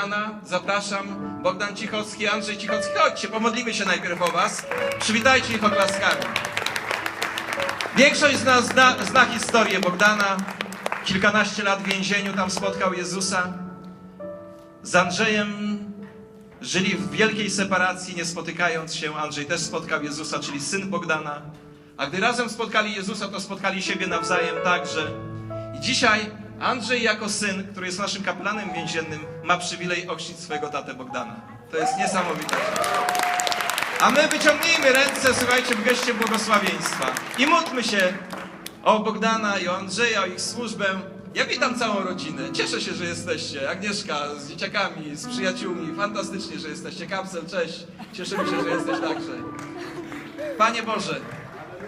Bogdana. Zapraszam Bogdan Cichocki, Andrzej Cichocki. Chodźcie, pomodlimy się najpierw o was. Przywitajcie ich oklaskami. Większość z nas zna, zna historię Bogdana. Kilkanaście lat w więzieniu tam spotkał Jezusa. Z Andrzejem żyli w wielkiej separacji, nie spotykając się. Andrzej też spotkał Jezusa, czyli syn Bogdana. A gdy razem spotkali Jezusa, to spotkali siebie nawzajem także. I dzisiaj Andrzej jako syn, który jest naszym kapelanem więziennym, ma przywilej ochrzcić swojego tatę Bogdana. To jest niesamowite. A my wyciągnijmy ręce, słuchajcie, w geście błogosławieństwa. I módlmy się o Bogdana i o Andrzeja, o ich służbę. Ja witam całą rodzinę. Cieszę się, że jesteście. Agnieszka z dzieciakami, z przyjaciółmi. Fantastycznie, że jesteście. Kapsel, cześć. Cieszymy się, że jesteś także. Panie Boże,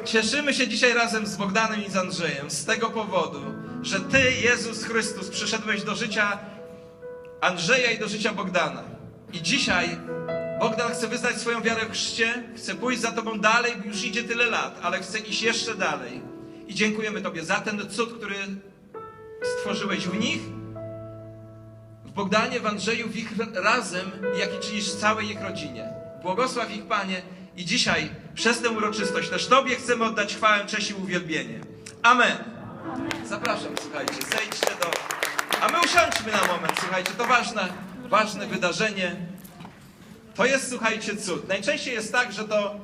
cieszymy się dzisiaj razem z Bogdanem i z Andrzejem z tego powodu, że Ty, Jezus Chrystus, przyszedłeś do życia Andrzeja i do życia Bogdana. I dzisiaj Bogdan chce wyznać swoją wiarę w chrzcie, chce pójść za Tobą dalej, już idzie tyle lat, ale chce iść jeszcze dalej. I dziękujemy Tobie za ten cud, który stworzyłeś w nich, w Bogdanie, w Andrzeju, w ich razem, jaki czynisz w całej ich rodzinie. Błogosław ich, Panie, i dzisiaj przez tę uroczystość też Tobie chcemy oddać chwałę, cześć i uwielbienie. Amen. Zapraszam, słuchajcie, zejdźcie do... A my usiądźmy na moment, słuchajcie, to ważne, ważne wydarzenie. To jest, słuchajcie, cud. Najczęściej jest tak, że to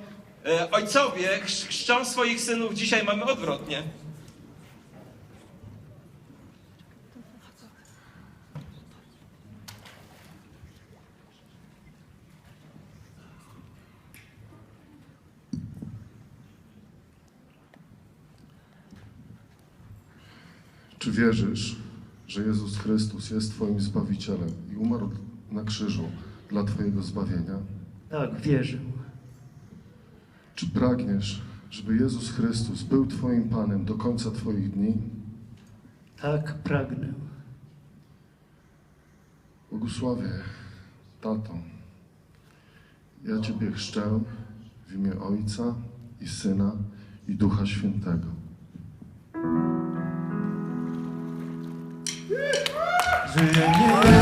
e, ojcowie chrz- chrzczą swoich synów, dzisiaj mamy odwrotnie. Czy wierzysz, że Jezus Chrystus jest Twoim Zbawicielem i umarł na krzyżu dla Twojego zbawienia? Tak, wierzę. Czy pragniesz, żeby Jezus Chrystus był Twoim Panem do końca Twoich dni? Tak, pragnę. Błogosławię, Tato. Ja Ciebie chrzczę w imię Ojca i Syna i Ducha Świętego. Żyje nie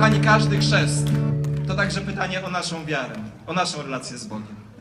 Kochani, każdy chrzest to także pytanie o naszą wiarę, o naszą relację z Bogiem.